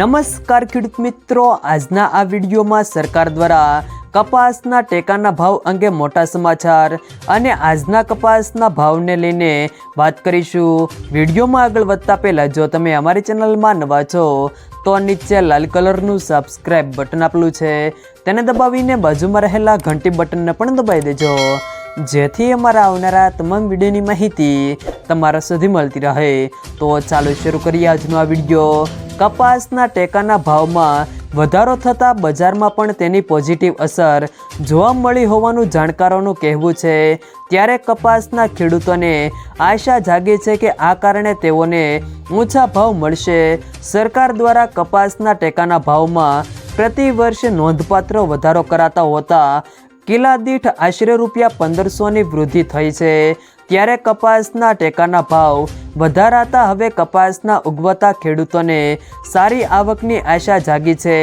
નમસ્કાર ખેડૂત મિત્રો. આજના આ વિડીયોમાં સરકાર દ્વારા કપાસના ટેકાના ભાવ અંગે મોટા સમાચાર અને આજના કપાસના ભાવને લઈને વાત કરીશું. વિડીયોમાં આગળ વધતા પહેલાં, જો તમે અમારી ચેનલમાં નવા છો, તો નીચે લાલ કલરનું સબસ્ક્રાઇબ બટન આપેલું છે. તેને દબાવીને બાજુમાં રહેલા ઘંટી બટનને પણ દબાવી દેજો. જેથી અમારા આવનારા તમામ વિડીયોની માહિતી તમારા સુધી મળતી રહે. તો ચાલો શરૂ કરીએ આજનો આ વીડિયો. કપાસના ટેકાના ભાવમાં વધારો થતાં બજારમાં પણ તેની પોઝિટિવ અસર જોવા મળી હોવાનું જાણકારોનું કહેવું છે. ત્યારે કપાસના ખેડૂતોને આશા જાગે છે કે આ કારણે તેઓને ઊંચા ભાવ મળશે. સરકાર દ્વારા કપાસના ટેકાના ભાવમાં પ્રતિ વર્ષે નોંધપાત્ર વધારો કરાતા હોતા કિલ્લા દીઠ આશરે રૂપિયા પંદરસોની વૃદ્ધિ થઈ છે. ત્યારે કપાસના ટેકાના ભાવ વધારાતા હવે કપાસના ઉગવતા ખેડૂતોને સારી આવકની આશા જાગી છે.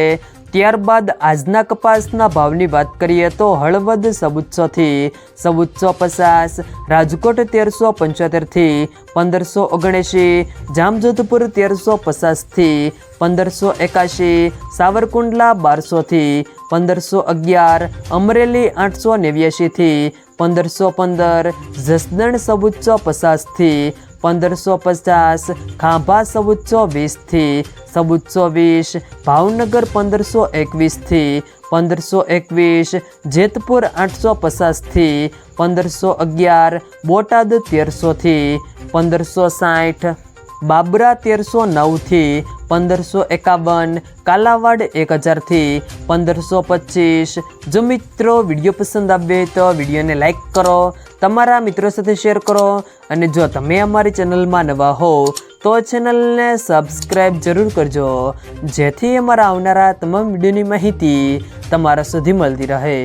ત્યારબાદ આજના કપાસના ભાવની વાત કરીએ તો હળવદ સવુચ્છોથી સવુચ્છો પચાસ, રાજકોટ તેરસો પંચોતેરથી પંદરસો ઓગણએંશી, જામજોધપુર તેરસો પચાસથી પંદરસો એકાશી, સાવરકુંડલા બારસોથી પંદરસો અગિયાર, અમરેલી આઠસો નેવ્યાશીથી, પંદરસો પંદર, જસદણ સવુચ્ચો પચાસથી, પંદરસો પચાસ, ખાંભા સવુચ્ચો વીસથી, સવુચ્ચો વીસ, ભાવનગર પંદરસો એકવીસથી, પંદરસો એકવીસ, જેતપુર આઠસો પચાસથી, પંદરસો અગિયાર, બોટાદ તેરસોથી, પંદરસો સાઠ બાબરા તેરસો નવથી પંદરસો એકાવન, કાલાવાડ એક હજારથી પંદરસો પચીસ. જો મિત્રો વીડિયો પસંદ આવે તો વિડીયોને લાઇક કરો, તમારા મિત્રો સાથે શેર કરો અને જો તમે અમારી ચેનલમાં નવા હો તો ચેનલને સબસ્ક્રાઈબ જરૂર કરજો, જેથી અમારા આવનારા તમામ વિડીયોની માહિતી તમારા સુધી મળતી રહે.